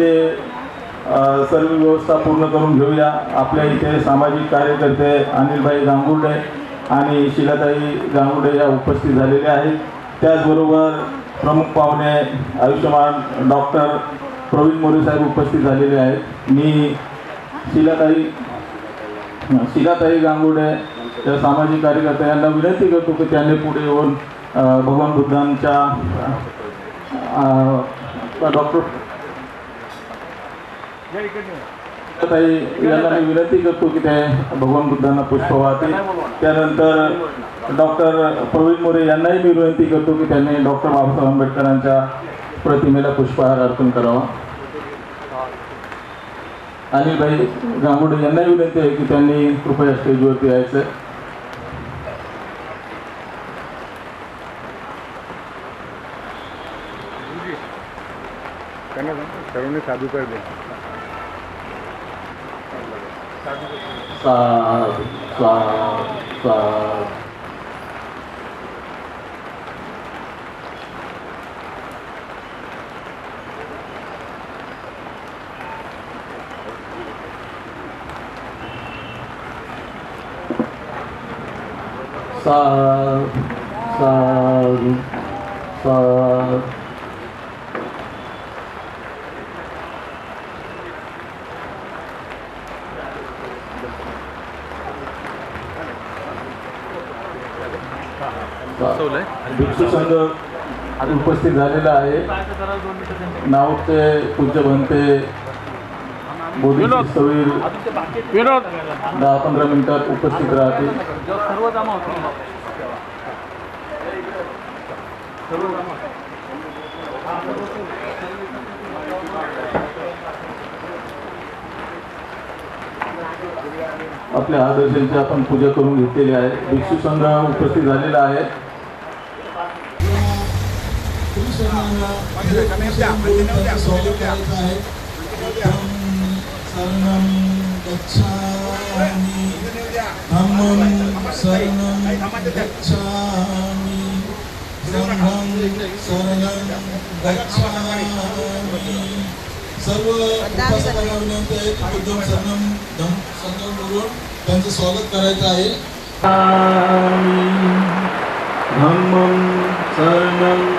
इथे सर्व व्यवस्था पूर्ण करून घेऊया. आपल्या इथे सामाजिक कार्यकर्ते अनिलभाई गांगुर्डे आणि शिलाताई गांगुर्डे या उपस्थित झालेल्या आहेत. त्याचबरोबर प्रमुख पाहुणे आयुष्यमान डॉक्टर प्रवीण मोरे साहेब उपस्थित झालेले आहेत. मी शिलाताई शिलाताई गांगुडे या सामाजिक कार्यकर्ते यांना विनंती करतो की त्यांनी पुढे येऊन भगवान बुद्धांच्या डॉक्टर ताई यांना मी विनंती करतो की ते भगवान बुद्धांना पुष्प वाहतील त्यानंतर डॉक्टर प्रवीण मोरे यांनाही मी विनंती करतो की त्यांनी डॉक्टर बाबासाहेब आंबेडकरांच्या प्रतिमेला पुष्पहार अर्पण करावा. अनिलभाई गांगुडे यांनाही विनंती आहे की त्यांनी कृपया स्टेजवरती यायचं. साधू कर và và và sa sa sa भिक्षू संघ उपस्थित झालेला आहे. नावते पूज्य बनते विनोद. दहा पंधरा मिनिटात उपस्थित राहतील. आपल्या आदर्शांची आपण पूजा करून घेतलेली आहे. भिक्षू संघ उपस्थित झालेला आहे. त्यांचं स्वागत करायचं आहे धम्मं शरणं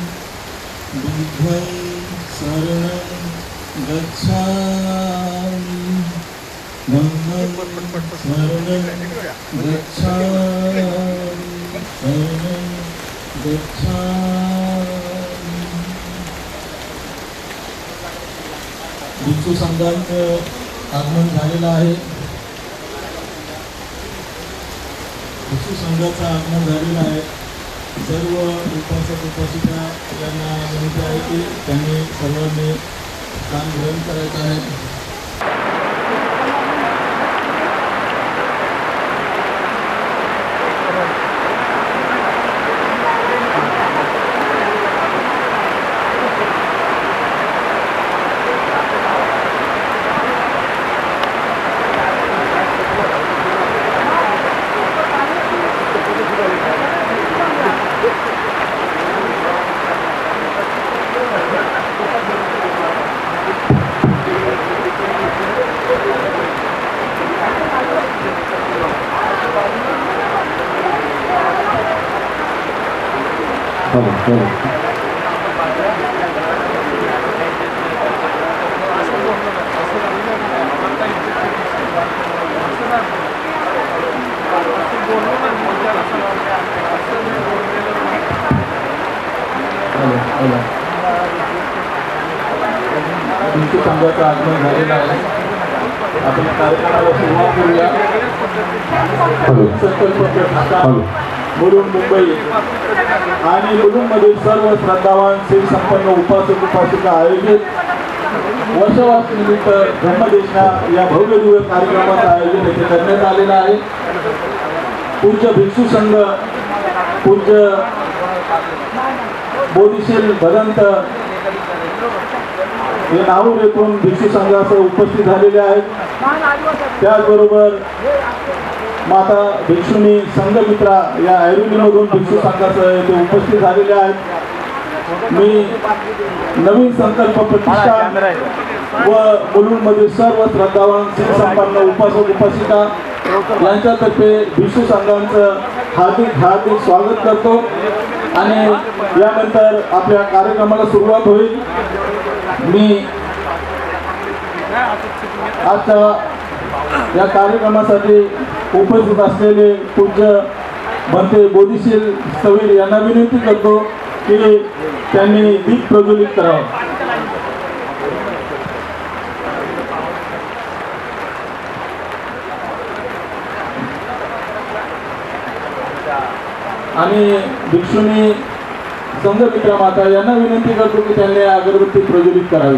बुद्धं शरणं गच्छामि धम्मं शरणं गच्छामि शरणं गच्छामि भिक्षू संघांचं आगमन झालेलं आहे भिक्षू संघाचं आगमन झालेलं आहे. सर्व उपासक उपासिका यांना विनंती आहे की त्यांनी सर्वांनी काम ग्रहण करायचं आहे. तुमच्या संघाचा आगमन झालेला आहे. आपण कार्यक्रमाला सुरुवात करूया. संकल्प प्रश्न मुरुम मुंबई. आणि मुरुममधील सर्व श्रद्धावान शिवसंपन्न उपासक उपासिका आयोजित वर्षवास निमित्त धर्मदेशना या भव्य दिव्य कार्यक्रमाचं आयोजन येथे करण्यात आलेलं आहे. पूज्य भिक्षू संघ पूज्य बोधिशील भदंत. हे नाहूर येथून भिक्षू संघासह उपस्थित झालेले आहेत. त्याचबरोबर माता भिक्षुनी संघमित्रा या आयुर्वेदमधून भिक्षू संघासह येथे उपस्थित झालेले आहेत. मी नवीन संकल्प प्रतिष्ठान व मुलुंडमध्ये सर्व श्रद्धावान संपन्न उपासक उपासिका यांच्यातर्फे भिक्षू संघांचं हार्दिक हार्दिक स्वागत करतो. आणि यानंतर आपल्या कार्यक्रमाला सुरुवात होईल. मी आजच्या या कार्यक्रमासाठी उपस्थित असलेले पूज्य भंते बोधिशील सवीर यांना विनंती करतो की त्यांनी दीप प्रज्वलित करावं. आणि भिक्षुनी संघमित्रा माता यांना विनंती करतो की त्यांनी अगरबत्ती प्रज्वलित करावी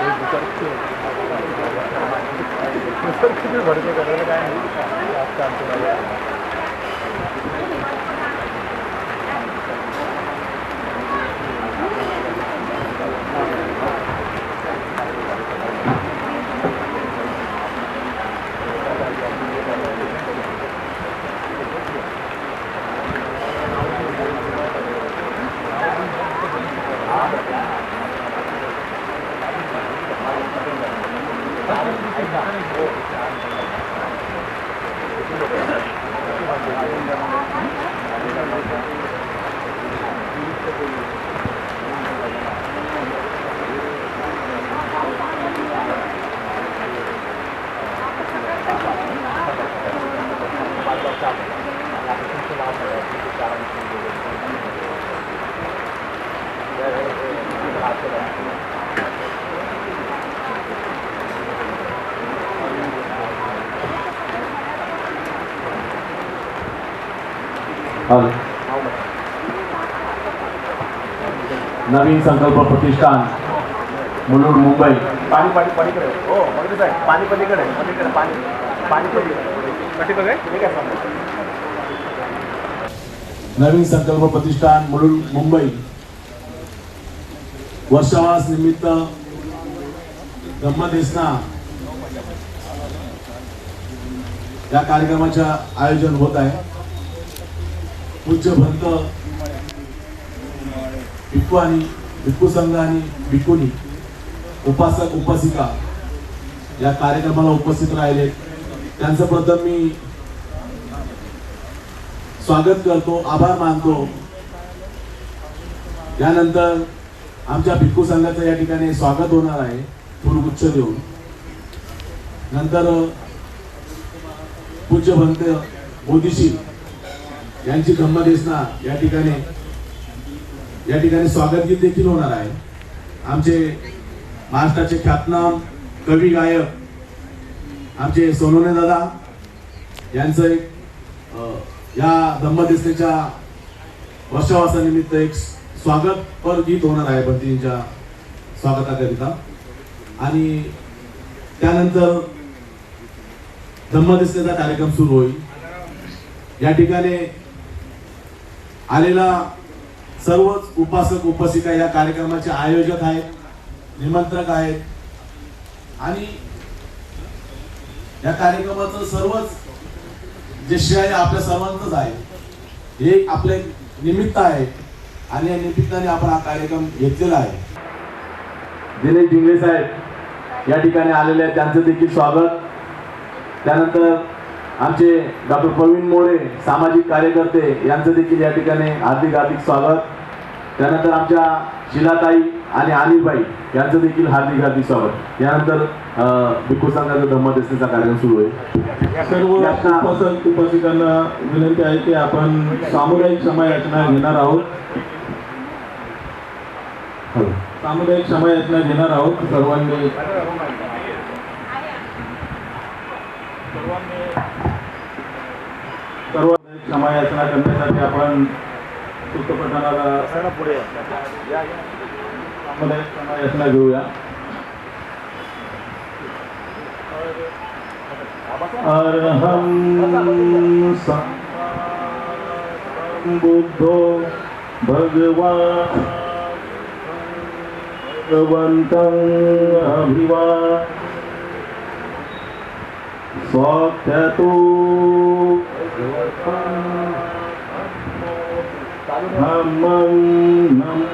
हॅलो नवीन संकल्प प्रतिष्ठान मुलुंड मुंबई. पाणी पाणी पलीकडे. हो पलीकडे आहे पाणी पलीकडे पलीकडे पाणी पाणी पलीकडे. नवीन संकल्प प्रतिष्ठान मुलुंड मुंबई. वर्षावास निमित्त ब्रह्मदेसना या कार्यक्रमाच्या आयोजन होत आहे. पूज्य भंत भिक्खू आणि भिक्खू संघ आणि भिक्खुनी उपासक उपासिका या कार्यक्रमाला उपस्थित राहिले. त्यांचं प्रथम मी स्वागत करतो आभार मानतो. यानंतर आमच्या भिक्खू संघाचं या ठिकाणी स्वागत होणार आहे फुलगुच्छ देऊन. नंतर पूज्य भंत बोधिशील यांची ब्रह्मदेसना या ठिकाणी या ठिकाणी स्वागत गीत देखील होणार आहे. आमचे महाराष्ट्राचे ख्यातनाम कवी गायक आमचे सोनोने दादा यांचं एक या ब्रह्मदेसनेच्या वर्षावासानिमित्त एक स्वागत पर गीत होणार आहे भटजींच्या स्वागताकरिता. आणि त्यानंतर धम्मदिसण्याचा कार्यक्रम सुरू होईल. या ठिकाणी आलेला सर्वच उपासक उपासिका या कार्यक्रमाचे आयोजक आहेत निमंत्रक आहेत. आणि या कार्यक्रमाचं सर्वच जे श्रेय आपल्या सर्वांचंच आहे हे आपले निमित्त आहे. आणि या निमित्ताने आपण हा कार्यक्रम घेतलेला आहे. दिनेश डिंगळे साहेब या ठिकाणी आलेले आहेत. त्यांचं देखील स्वागत. त्यानंतर आमचे डॉक्टर प्रवीण मोरे सामाजिक कार्यकर्ते यांचं देखील या ठिकाणी हार्दिक हार्दिक स्वागत. त्यानंतर आमच्या शिलाताई आणि अनिलबाई यांचं देखील हार्दिक हार्दिक स्वागत. यानंतर भिक्खू संघाचा धम्मदस्तीचा कार्यक्रम सुरू होईल सर्व उपासक उपासिकांना विनंती आहे की आपण सामुदायिक क्षमायाचना घेणार आहोत. सामुदायिक क्षमायाचना घेणार आहोत. सर्वांनी सर्व क्षमायाचना करण्यासाठी आपण सुतपठणाला सर पुढे क्षमायाचना घेऊया. अर्हं बुद्धो भगवान् भगवन्तं अभिवा Sochatu Dhammang Nam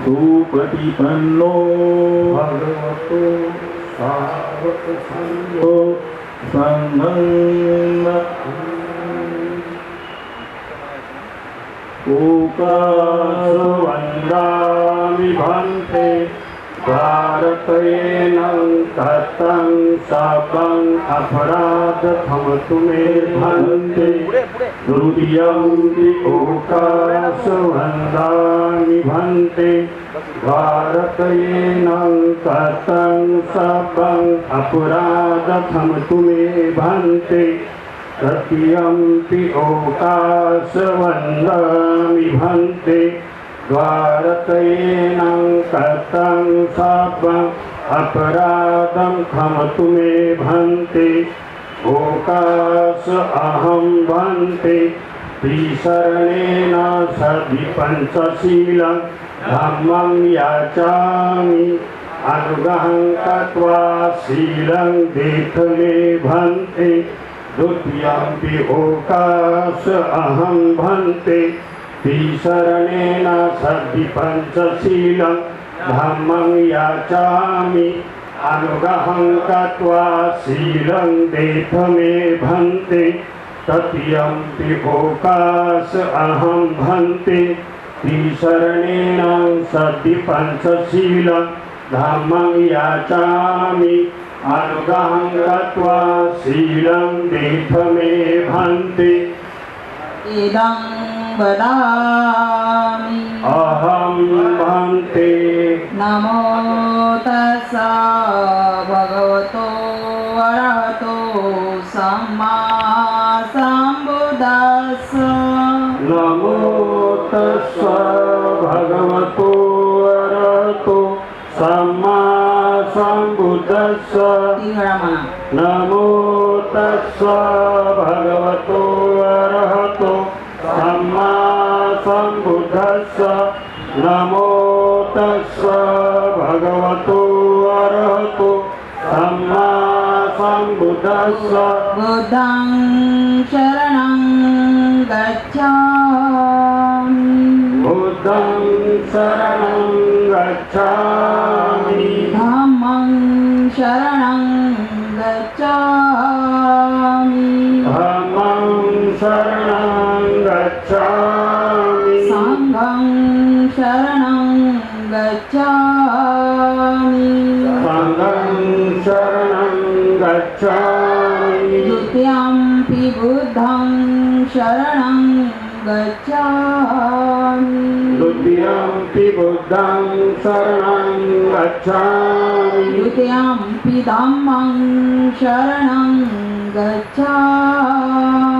Supatipanno Bhagavato Sarvata Sanyo Sanghang Upasavandrami Bhante प्रार्थयेन कथं शापम् अपराधमतुमे भन्ति दुर्यं विकोकासुहन्दानि भन्ति भारतयेन कथं शापम् अपराधमतुमे भन्ति सत्यं पि ओकासवन्दामि भन्ति भारतेन कथं शापम् अपराधं खमतु मे भन्ते। ओकाश अहं भन्ते। त्रिशरणेन सदि पञ्चशीलं धम्मं याचामि। अनुगहं कत्वा शीलं मे भन्ते। द्वितीयम्पि ओकाश अहं भन्ते। त्रिशरणेन सदि पञ्चशीलं धम्मं याचामि अनुगहं कत्वा शीलं देथ मे भन्ते तृतीयम्पि ओकाश अहं भन्ते। त्रिशरणेन सदि पञ्चशीलं धम्मं याचामि अनुगहं गत्वा शीलं देथ मे भन्ते। वदामि अहं भन्ते नमो तस्स भगवतो अरहतो सम्मा सम्बुद्धस्स नमो तस्स भगवतो अरहतो सम्मा म्हणा नमो तस्स भगवतो सम्बुद्धस्स नमो तस्स भगवतो अरहतो। सम्मा सम्बुद्धस्स बुद्धं शरणं गच्छामि। बुद्धं शरणं गच्छामि। धम्मं शरणं गच्छामि। धम्मं शरणं गच्छामि द्वितीयम्पि बुद्धं शरणं गच्छामि। द्वितीयम्पि बुद्धं शरणं गच्छामि। द्वितीयम्पि धम्मं शरणं गच्छामि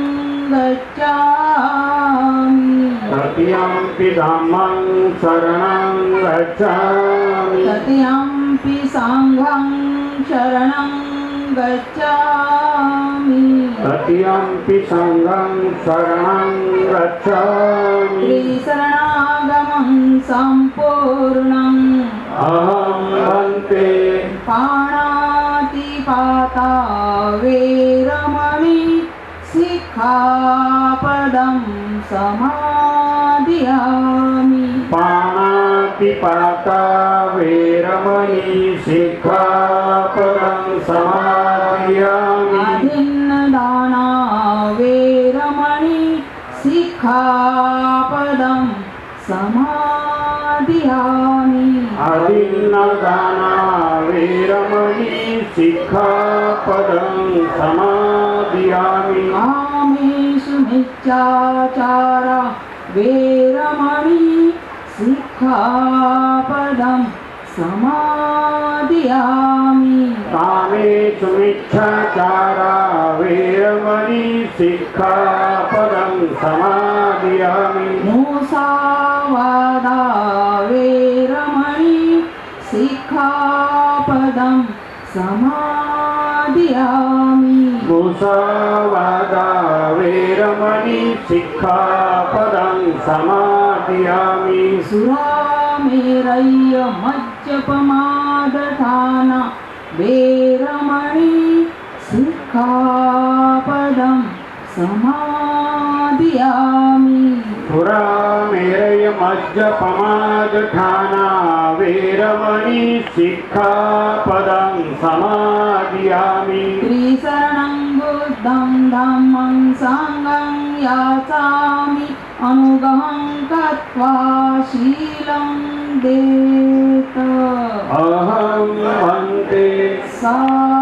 गच्छामि तृतीयंपि धम्मं शरणं गच्छामि। तृतीयंपि सङ्घं शरणं गच्छामि। तृतीयंपि सङ्घं शरणं गच्छामि। त्रिशरणागमं सम्पूर्णम्। अहं वन्ते पाणातिपाता वेरमणि शिखापदं समाधियामि पाणातिपाता वेरमणि शिखापदं समादयामि। आदिन्नदाना वेरमणि शिखापदं समाधियामि आदिन्नदाना वेरमणि शिखापदं विरामि कामेषु मिथ्याचार वेरमणि सिक्खापदं समादयामि। कामेषु सुमिच्छा वेरमणि सिक्खापदं समादयामि। मूसावादा वेरमणि सिक्खापदं समादयामि। මුසාවාදා වේරමණී සික්ඛාපදං සමාදියාමි සුරාමේරය්‍ය මච්චපමාදඨාන වේරමණී සික්ඛාපදං සමාදියාමි. සුරාමේරය්‍ය මච්චපමාදඨාන වේරමණී සික්ඛාපදං සමාදියාමි. ත්‍රිසර बुद्धं धम्मं साङ्गं याचामि अनुगमं गत्वा शीलं देत। अहं वन्ते साधु